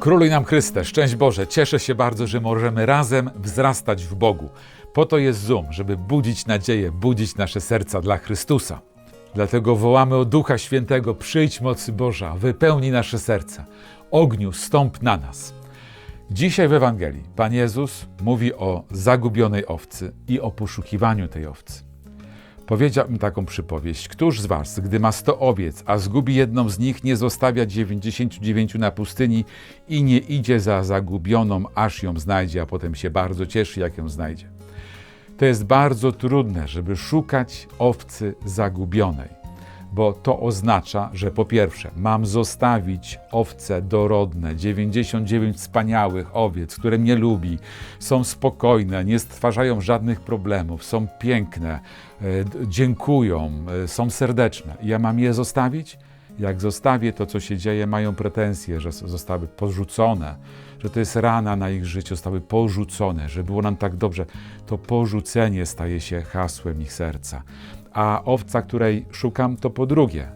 Króluj nam Chryste, szczęść Boże, cieszę się bardzo, że możemy razem wzrastać w Bogu. Po to jest Zoom, żeby budzić nadzieję, budzić nasze serca dla Chrystusa. Dlatego wołamy o Ducha Świętego, przyjdź mocy Boża, wypełnij nasze serca. Ogniu, stąp na nas. Dzisiaj w Ewangelii Pan Jezus mówi o zagubionej owcy i o poszukiwaniu tej owcy. Powiedział im taką przypowieść. Któż z was, gdy ma sto owiec, a zgubi jedną z nich, nie zostawia dziewięćdziesięciu dziewięciu na pustyni i nie idzie za zagubioną, aż ją znajdzie, a potem się bardzo cieszy, jak ją znajdzie. To jest bardzo trudne, żeby szukać owcy zagubionej, bo to oznacza, że po pierwsze, mam zostawić owce dorodne, 99 wspaniałych owiec, które mnie lubi, są spokojne, nie stwarzają żadnych problemów, są piękne, e, dziękują, e, są serdeczne. Ja mam je zostawić? Jak zostawię to, co się dzieje, mają pretensje, że zostały porzucone, że to jest rana na ich życiu, zostały porzucone, że było nam tak dobrze. To porzucenie staje się hasłem ich serca. A owca, której szukam, to po drugie.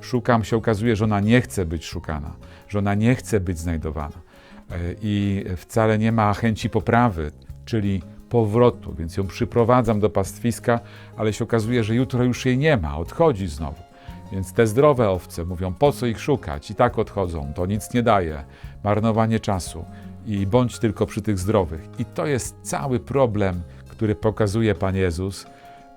Szukam, się okazuje, że ona nie chce być szukana, że ona nie chce być znajdowana E, i wcale nie ma chęci poprawy, czyli powrotu, więc ją przyprowadzam do pastwiska, ale się okazuje, że jutro już jej nie ma, odchodzi znowu. Więc te zdrowe owce mówią, po co ich szukać? I tak odchodzą, to nic nie daje, marnowanie czasu i bądź tylko przy tych zdrowych. I to jest cały problem, który pokazuje Pan Jezus.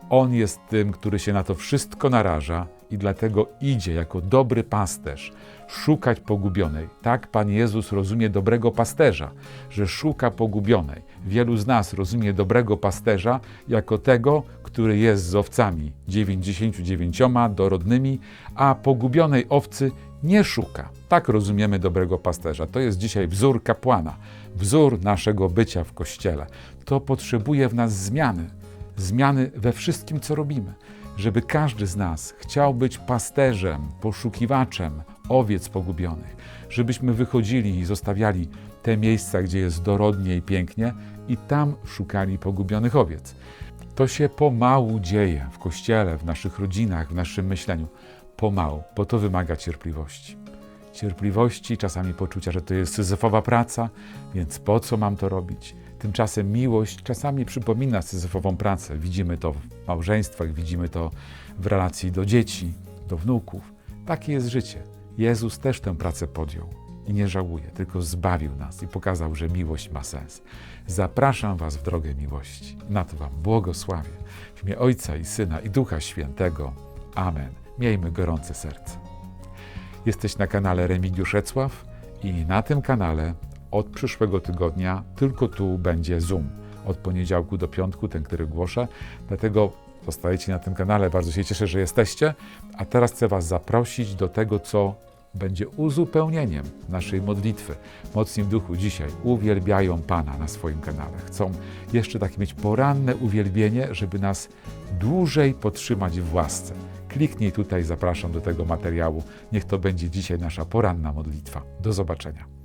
On jest tym, który się na to wszystko naraża i dlatego idzie jako dobry pasterz szukać pogubionej. Tak Pan Jezus rozumie dobrego pasterza, że szuka pogubionej. Wielu z nas rozumie dobrego pasterza jako tego, który jest z owcami 99 dorodnymi, a pogubionej owcy nie szuka. Tak rozumiemy dobrego pasterza. To jest dzisiaj wzór kapłana, wzór naszego bycia w kościele. To potrzebuje w nas zmiany zmiany we wszystkim, co robimy, żeby każdy z nas chciał być pasterzem, poszukiwaczem owiec pogubionych, żebyśmy wychodzili i zostawiali te miejsca, gdzie jest dorodnie i pięknie, i tam szukali pogubionych owiec. To się pomału dzieje w kościele, w naszych rodzinach, w naszym myśleniu. Pomału, bo to wymaga cierpliwości. Cierpliwości, czasami poczucia, że to jest syzyfowa praca, więc po co mam to robić? Tymczasem miłość czasami przypomina syzyfową pracę. Widzimy to w małżeństwach, widzimy to w relacji do dzieci, do wnuków. Takie jest życie. Jezus też tę pracę podjął i nie żałuje, tylko zbawił nas i pokazał, że miłość ma sens. Zapraszam Was w drogę miłości. Na to Wam błogosławię. W imię Ojca i Syna i Ducha Świętego. Amen. Miejmy gorące serce. Jesteś na kanale Remigiusz Ecław i na tym kanale od przyszłego tygodnia tylko tu będzie Zoom. Od poniedziałku do piątku, ten, który głoszę. Dlatego zostajecie na tym kanale. Bardzo się cieszę, że jesteście. A teraz chcę Was zaprosić do tego, co będzie uzupełnieniem naszej modlitwy. Mocni w duchu dzisiaj uwielbiają Pana na swoim kanale. Chcą jeszcze takie mieć poranne uwielbienie, żeby nas dłużej podtrzymać w łasce. Kliknij tutaj, zapraszam do tego materiału. Niech to będzie dzisiaj nasza poranna modlitwa. Do zobaczenia.